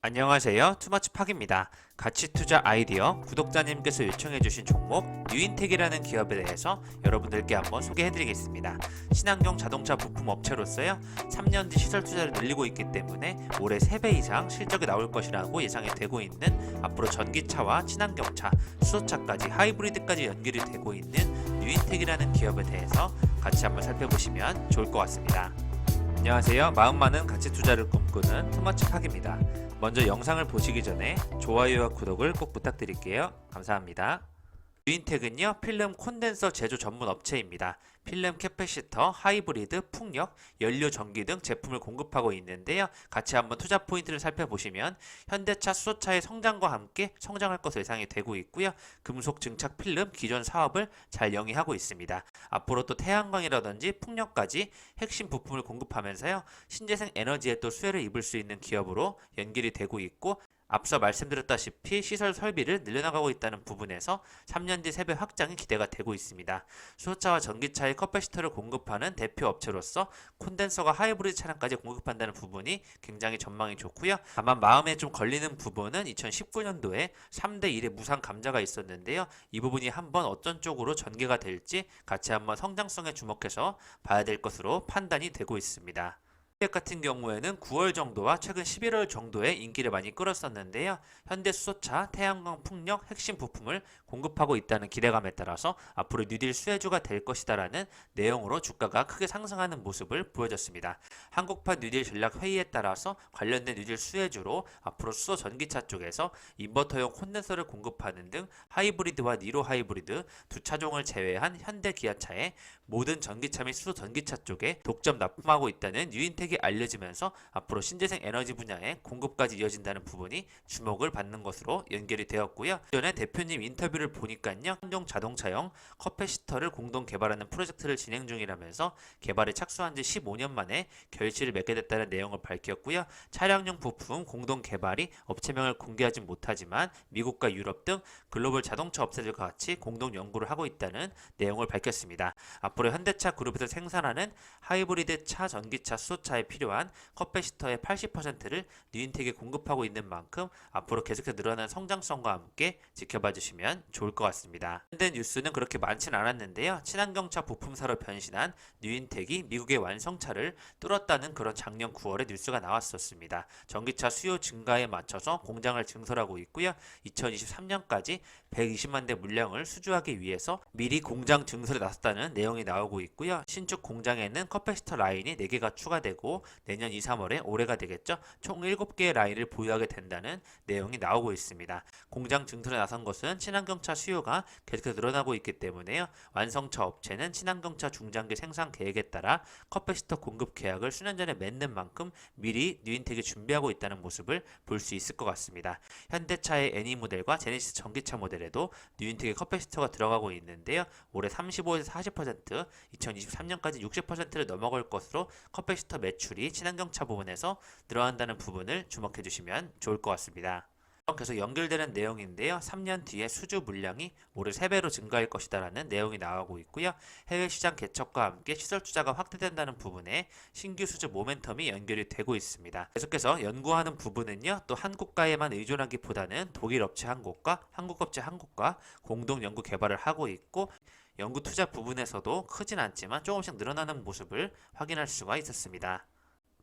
안녕하세요. 투머치팍입니다. 가치 투자 아이디어 구독자님께서 요청해주신 종목 뉴인텍이라는 기업에 대해서 여러분들께 한번 소개해드리겠습니다. 친환경 자동차 부품 업체로서요. 3년 뒤 시설 투자를 늘리고 있기 때문에 올해 3배 이상 실적이 나올 것이라고 예상이 되고 있는 앞으로 전기차와 친환경차, 수소차까지 하이브리드까지 연결이 되고 있는 뉴인텍이라는 기업에 대해서 같이 한번 살펴보시면 좋을 것 같습니다. 안녕하세요. 마음 많은 가치 투자를 꿈꾸는 투머치팍입니다. 먼저 영상을 보시기 전에 좋아요와 구독을 꼭 부탁드릴게요. 감사합니다. 유인텍은요 필름 콘덴서 제조 전문 업체입니다. 필름 캐패시터, 하이브리드, 풍력, 연료 전기 등 제품을 공급하고 있는데요. 같이 한번 투자 포인트를 살펴보시면 현대차, 수소차의 성장과 함께 성장할 것으로 예상이 되고 있고요. 금속 증착 필름 기존 사업을 잘 영위하고 있습니다. 앞으로 또 태양광이라든지 풍력까지 핵심 부품을 공급하면서요. 신재생 에너지에 또 수혜를 입을 수 있는 기업으로 연결이 되고 있고 앞서 말씀드렸다시피 시설 설비를 늘려나가고 있다는 부분에서 3년 뒤 세배 확장이 기대가 되고 있습니다. 수소차와 전기차의 커패시터를 공급하는 대표 업체로서 콘덴서가 하이브리드 차량까지 공급한다는 부분이 굉장히 전망이 좋고요. 다만 마음에 좀 걸리는 부분은 2019년도에 3대 1의 무상 감자가 있었는데요. 이 부분이 한번 어떤 쪽으로 전개가 될지 같이 한번 성장성에 주목해서 봐야 될 것으로 판단이 되고 있습니다. 백 같은 경우에는 9월 정도와 최근 11월 정도에 인기를 많이 끌었었는데요. 현대 수소차, 태양광 풍력 핵심 부품을 공급하고 있다는 기대감에 따라서 앞으로 뉴딜 수혜주가 될 것이다라는 내용으로 주가가 크게 상승하는 모습을 보여줬습니다. 한국판 뉴딜 전략 회의에 따라서 관련된 뉴딜 수혜주로 앞으로 수소 전기차 쪽에서 인버터용 콘덴서를 공급하는 등 하이브리드와 니로 하이브리드 두 차종을 제외한 현대 기아차의 모든 전기차 및 수소 전기차 쪽에 독점 납품하고 있다는 유인텍 이 알려지면서 앞으로 신재생 에너지 분야의 공급까지 이어진다는 부분이 주목을 받는 것으로 연결이 되었고요. 전에 대표님 인터뷰를 보니까요. 한종 자동차용 커패시터를 공동 개발하는 프로젝트를 진행 중이라면서 개발에 착수한 지 15년 만에 결실을 맺게 됐다는 내용을 밝혔고요. 차량용 부품 공동 개발이 업체명을 공개하지 못하지만 미국과 유럽 등 글로벌 자동차 업체들과 같이 공동 연구를 하고 있다는 내용을 밝혔습니다. 앞으로 현대차 그룹에서 생산하는 하이브리드 차, 전기차, 수소차 에 필요한 커패시터의 80%를 뉴인텍에 공급하고 있는 만큼 앞으로 계속해서 늘어나는 성장성과 함께 지켜봐 주시면 좋을 것 같습니다. 현대 뉴스는 그렇게 많진 않았는데요. 친환경차 부품사로 변신한 뉴인텍이 미국의 완성차를 뚫었다는 그런 작년 9월에 뉴스가 나왔었습니다. 전기차 수요 증가에 맞춰서 공장을 증설하고 있고요. 2023년까지 120만 대 물량을 수주하기 위해서 미리 공장 증설에 나섰다는 내용이 나오고 있고요. 신축 공장에는 커패시터 라인이 4개가 추가되고 내년 2, 3월에 올해가 되겠죠. 총 7개의 라인을 보유하게 된다는 내용이 나오고 있습니다. 공장 증설에 나선 것은 친환경차 수요가 계속해서 늘어나고 있기 때문에요. 완성차 업체는 친환경차 중장기 생산 계획에 따라 커패시터 공급 계약을 수년 전에 맺는 만큼 미리 뉴인텍이 준비하고 있다는 모습을 볼 수 있을 것 같습니다. 현대차의 애니 모델과 제네시스 전기차 모델에도 뉴인텍의 커패시터가 들어가고 있는데요. 올해 35에서 40%, 2023년까지 60%를 넘어갈 것으로 커패시터 매출 이 친환경차 부분에서 늘어난다는 부분을 주목해 주시면 좋을 것 같습니다. 계속 연결되는 내용인데요. 3년 뒤에 수주 물량이 올해 3배로 증가할 것이다라는 내용이 나오고 있고요. 해외 시장 개척과 함께 시설 투자가 확대된다는 부분에 신규 수주 모멘텀이 연결이 되고 있습니다. 계속해서 연구하는 부분은요. 또 한국가에만 의존하기보다는 독일 업체 한 곳과 한국 업체 한 곳과 공동 연구 개발을 하고 있고 연구 투자 부분에서도 크진 않지만 조금씩 늘어나는 모습을 확인할 수가 있었습니다.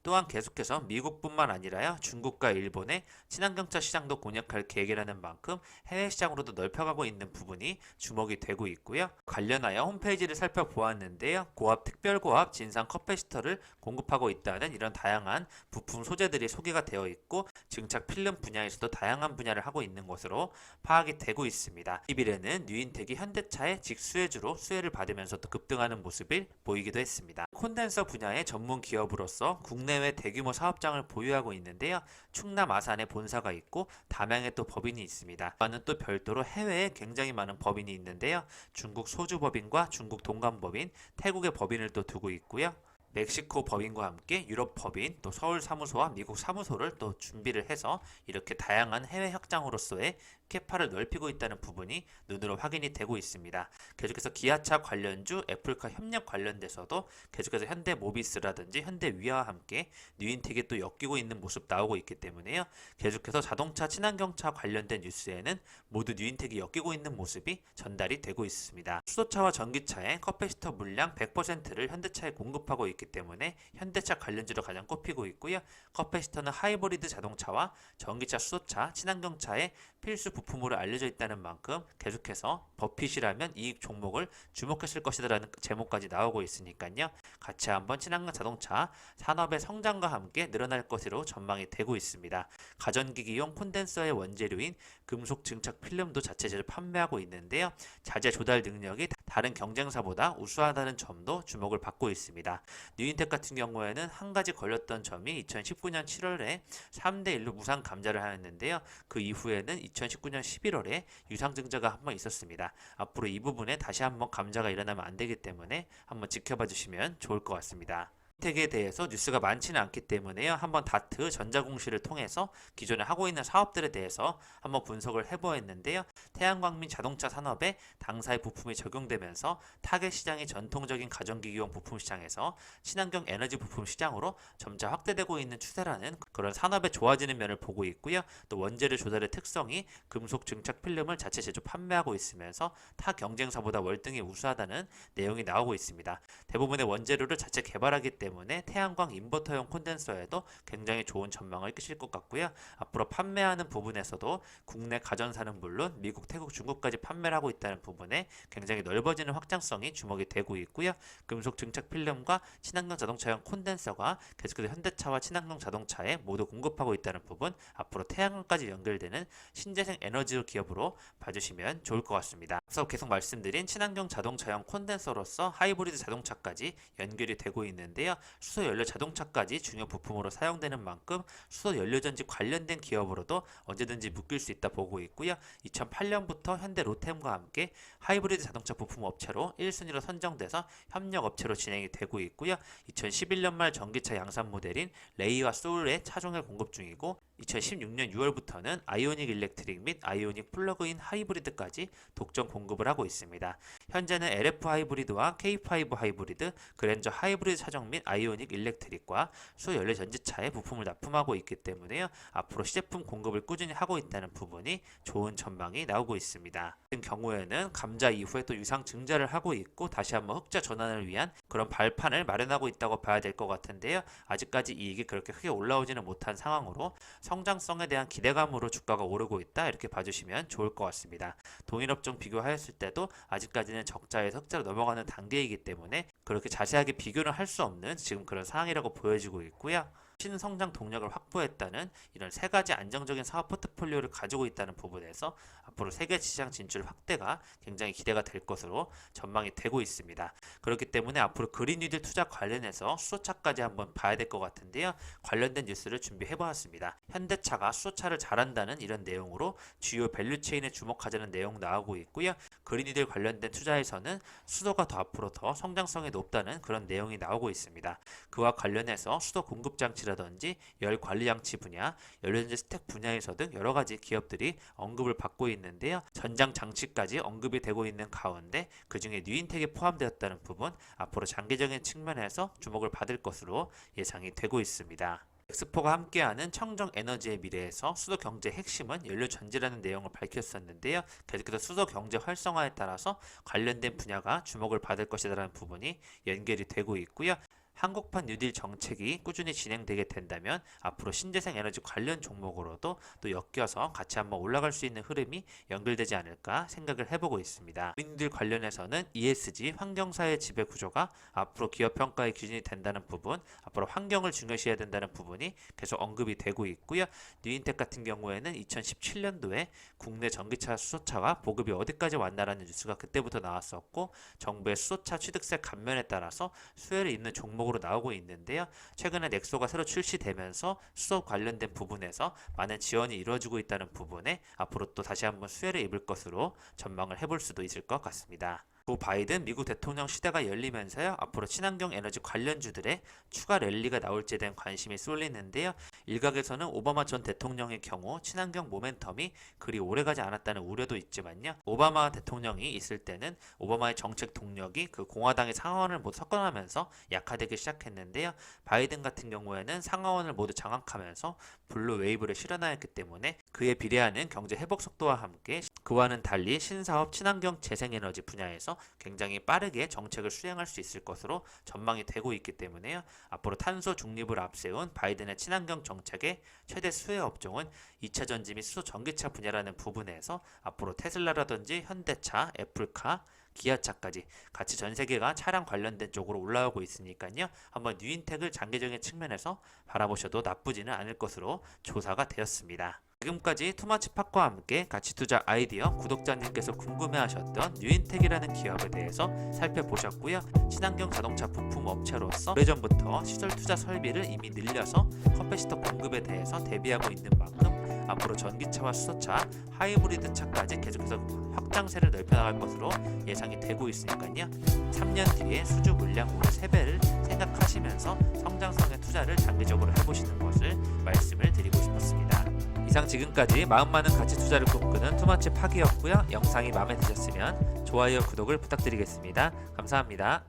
또한 계속해서 미국뿐만 아니라요 중국과 일본의 친환경차 시장도 공략할 계획이라는 만큼 해외 시장으로도 넓혀가고 있는 부분이 주목이 되고 있고요. 관련하여 홈페이지를 살펴보았는데요. 고압 특별고압 진상 커패시터를 공급하고 있다는 이런 다양한 부품 소재들이 소개가 되어 있고 증착 필름 분야에서도 다양한 분야를 하고 있는 것으로 파악이 되고 있습니다. 10일에는 뉴인텍이 현대차의 직수혜주로 수혜를 받으면서도 급등하는 모습을 보이기도 했습니다. 콘덴서 분야의 전문 기업으로서 국내 국내외 대규모 사업장을 보유하고 있는데요. 충남 아산에 본사가 있고 담양에 또 법인이 있습니다. 와는 또 별도로 해외에 굉장히 많은 법인이 있는데요. 중국 소주 법인과 중국 동간 법인, 태국의 법인을 또 두고 있고요. 멕시코 법인과 함께 유럽 법인 또 서울 사무소와 미국 사무소를 또 준비를 해서 이렇게 다양한 해외 확장으로서의 캐파를 넓히고 있다는 부분이 눈으로 확인이 되고 있습니다. 계속해서 기아차 관련주, 애플카 협력 관련돼서도 계속해서 현대 모비스라든지 현대 위아와 함께 뉴인텍이 또 엮이고 있는 모습 나오고 있기 때문에요. 계속해서 자동차, 친환경차 관련된 뉴스에는 모두 뉴인텍이 엮이고 있는 모습이 전달이 되고 있습니다. 수소차와 전기차의 커패시터 물량 100%를 현대차에 공급하고 있기 때문에 현대차 관련주로 가장 꼽히고 있고요. 커패시터는 하이브리드 자동차와 전기차, 수소차, 친환경차의 필수 부품으로 알려져 있다는 만큼 계속해서 버핏이라면 이 종목을 주목했을 것이다라는 제목까지 나오고 있으니까요. 같이 한번 친환경 자동차 산업의 성장과 함께 늘어날 것으로 전망이 되고 있습니다. 가전기기용 콘덴서의 원재료인 금속 증착 필름도 자체적으로 판매하고 있는데요. 자재 조달 능력이 다른 경쟁사보다 우수하다는 점도 주목을 받고 있습니다. 뉴인텍 같은 경우에는 한 가지 걸렸던 점이 2019년 7월에 3대 1로 무상 감자를 하였는데요. 그 이후에는 2019년 11월에 유상증자가 한 번 있었습니다. 앞으로 이 부분에 다시 한번 감자가 일어나면 안 되기 때문에 한번 지켜봐 주시면 좋을 것 같습니다. 텍에 대해서 뉴스가 많지는 않기 때문에요. 한번 다트 전자공시를 통해서 기존에 하고 있는 사업들에 대해서 한번 분석을 해보았는데요. 태양광 및 자동차 산업에 당사의 부품이 적용되면서 타겟 시장이 전통적인 가전기기용 부품 시장에서 친환경 에너지 부품 시장으로 점차 확대되고 있는 추세라는 그런 산업의 좋아지는 면을 보고 있고요. 또 원재료 조달의 특성이 금속 증착 필름을 자체 제조 판매하고 있으면서 타 경쟁사보다 월등히 우수하다는 내용이 나오고 있습니다. 대부분의 원재료를 자체 개발하기 때문에 때문에 태양광 인버터용 콘덴서에도 굉장히 좋은 전망을 끼칠 것 같고요. 앞으로 판매하는 부분에서도 국내 가전사는 물론 미국, 태국, 중국까지 판매를 하고 있다는 부분에 굉장히 넓어지는 확장성이 주목이 되고 있고요. 금속 증착 필름과 친환경 자동차용 콘덴서가 계속해서 현대차와 친환경 자동차에 모두 공급하고 있다는 부분 앞으로 태양광까지 연결되는 신재생 에너지 기업으로 봐주시면 좋을 것 같습니다. 앞서 계속 말씀드린 친환경 자동차용 콘덴서로서 하이브리드 자동차까지 연결이 되고 있는데요. 수소 연료 자동차까지 중요 부품으로 사용되는 만큼 수소 연료 전지 관련된 기업으로도 언제든지 묶일 수 있다 보고 있고요. 2008년부터 현대 로템과 함께 하이브리드 자동차 부품 업체로 1순위로 선정돼서 협력 업체로 진행이 되고 있고요. 2011년 말 전기차 양산 모델인 레이와 소울의 차종을 공급 중이고 2016년 6월부터는 아이오닉 일렉트릭 및 아이오닉 플러그인 하이브리드까지 독점 공급을 하고 있습니다. 현재는 LF 하이브리드와 K5 하이브리드, 그랜저 하이브리드 차종 및 아이오닉 일렉트릭과 수연료 전지차에 부품을 납품하고 있기 때문에요. 앞으로 시제품 공급을 꾸준히 하고 있다는 부분이 좋은 전망이 나오고 있습니다. 같은 경우에는 감자 이후에 또 유상 증자를 하고 있고 다시 한번 흑자 전환을 위한 그런 발판을 마련하고 있다고 봐야 될 것 같은데요. 아직까지 이익이 그렇게 크게 올라오지는 못한 상황으로 성장성에 대한 기대감으로 주가가 오르고 있다 이렇게 봐주시면 좋을 것 같습니다. 동일업종 비교 하였을 때도 아직까지는 적자에서 흑자로 넘어가는 단계이기 때문에 그렇게 자세하게 비교를 할 수 없는 지금 그런 상황이라고 보여지고 있고요. 신성장 동력을 확보했다는 이런 세 가지 안정적인 사업 포트폴리오를 가지고 있다는 부분에서 앞으로 세계 시장 진출 확대가 굉장히 기대가 될 것으로 전망이 되고 있습니다. 그렇기 때문에 앞으로 그린 뉴딜 투자 관련해서 수소차까지 한번 봐야 될 것 같은데요. 관련된 뉴스를 준비해 보았습니다. 현대차가 수소차를 잘한다는 이런 내용으로 주요 밸류 체인에 주목하자는 내용 나오고 있고요. 그린 뉴딜 관련된 투자에서는 수도가 더 앞으로 더 성장성이 높다는 그런 내용이 나오고 있습니다. 그와 관련해서 수도 공급 장치라든지 열 관리 장치 분야, 연료전지 스택 분야에서 등 여러 가지 기업들이 언급을 받고 있는데요. 전장 장치까지 언급이 되고 있는 가운데 그 중에 뉴인텍이 포함되었다는 부분 앞으로 장기적인 측면에서 주목을 받을 것으로 예상이 되고 있습니다. 엑스포가 함께하는 청정 에너지의 미래에서 수도 경제 핵심은 연료 전지라는 내용을 밝혔었는데요. 계속해서 수도 경제 활성화에 따라서 관련된 분야가 주목을 받을 것이라는 부분이 연결이 되고 있고요. 한국판 뉴딜 정책이 꾸준히 진행되게 된다면 앞으로 신재생 에너지 관련 종목으로도 또 엮여서 같이 한번 올라갈 수 있는 흐름이 연결되지 않을까 생각을 해보고 있습니다. 뉴딜 관련해서는 ESG 환경사의 지배 구조가 앞으로 기업 평가의 기준이 된다는 부분, 앞으로 환경을 중요시해야 된다는 부분이 계속 언급이 되고 있고요. 뉴인텍 같은 경우에는 2017년도에 국내 전기차 수소차가 보급이 어디까지 왔나라는 뉴스가 그때부터 나왔었고 정부의 수소차 취득세 감면에 따라서 수혜를 잇는 종목 종목으로 나오고 있는데요. 최근에 넥소가 새로 출시되면서 수소 관련된 부분에서 많은 지원이 이루어지고 있다는 부분에 앞으로 또 다시 한번 수혜를 입을 것으로 전망을 해볼 수도 있을 것 같습니다. 고 바이든 미국 대통령 시대가 열리면서요. 앞으로 친환경 에너지 관련주들의 추가 랠리가 나올지에 대한 관심이 쏠리는데요. 일각에서는 오바마 전 대통령의 경우 친환경 모멘텀이 그리 오래가지 않았다는 우려도 있지만요. 오바마 대통령이 있을 때는 오바마의 정책 동력이 그 공화당의 상하원을 모두 석권하면서 약화되기 시작했는데요. 바이든 같은 경우에는 상하원을 모두 장악하면서 블루 웨이브를 실현하였기 때문에 그에 비례하는 경제 회복 속도와 함께 그와는 달리 신사업 친환경 재생에너지 분야에서 굉장히 빠르게 정책을 수행할 수 있을 것으로 전망이 되고 있기 때문에요. 앞으로 탄소 중립을 앞세운 바이든의 친환경 정책의 최대 수혜 업종은 2차 전지 및 수소 전기차 분야라는 부분에서 앞으로 테슬라라든지 현대차, 애플카, 기아차까지 같이 전 세계가 차량 관련된 쪽으로 올라오고 있으니까요. 한번 뉴인텍을 장기적인 측면에서 바라보셔도 나쁘지는 않을 것으로 조사가 되었습니다. 지금까지 투마치팍과 함께 가치 투자 아이디어 구독자님께서 궁금해하셨던 뉴인텍이라는 기업에 대해서 살펴보셨고요. 친환경 자동차 부품 업체로서 오래전부터 시설 투자 설비를 이미 늘려서 컴패시터 공급에 대해서 대비하고 있는 만큼 앞으로 전기차와 수소차, 하이브리드 차까지 계속해서 확장세를 넓혀나갈 것으로 예상이 되고 있으니까요. 3년 뒤에 수주 물량 무려 3배를 생각하시면서 성장성의 투자를 장기적으로 해보시는 것을 말씀을 드리고 싶었습니다. 이상 지금까지 마음 많은 가치 투자를 꿈꾸는 투마치 파기였고요. 영상이 마음에 드셨으면 좋아요, 구독을 부탁드리겠습니다. 감사합니다.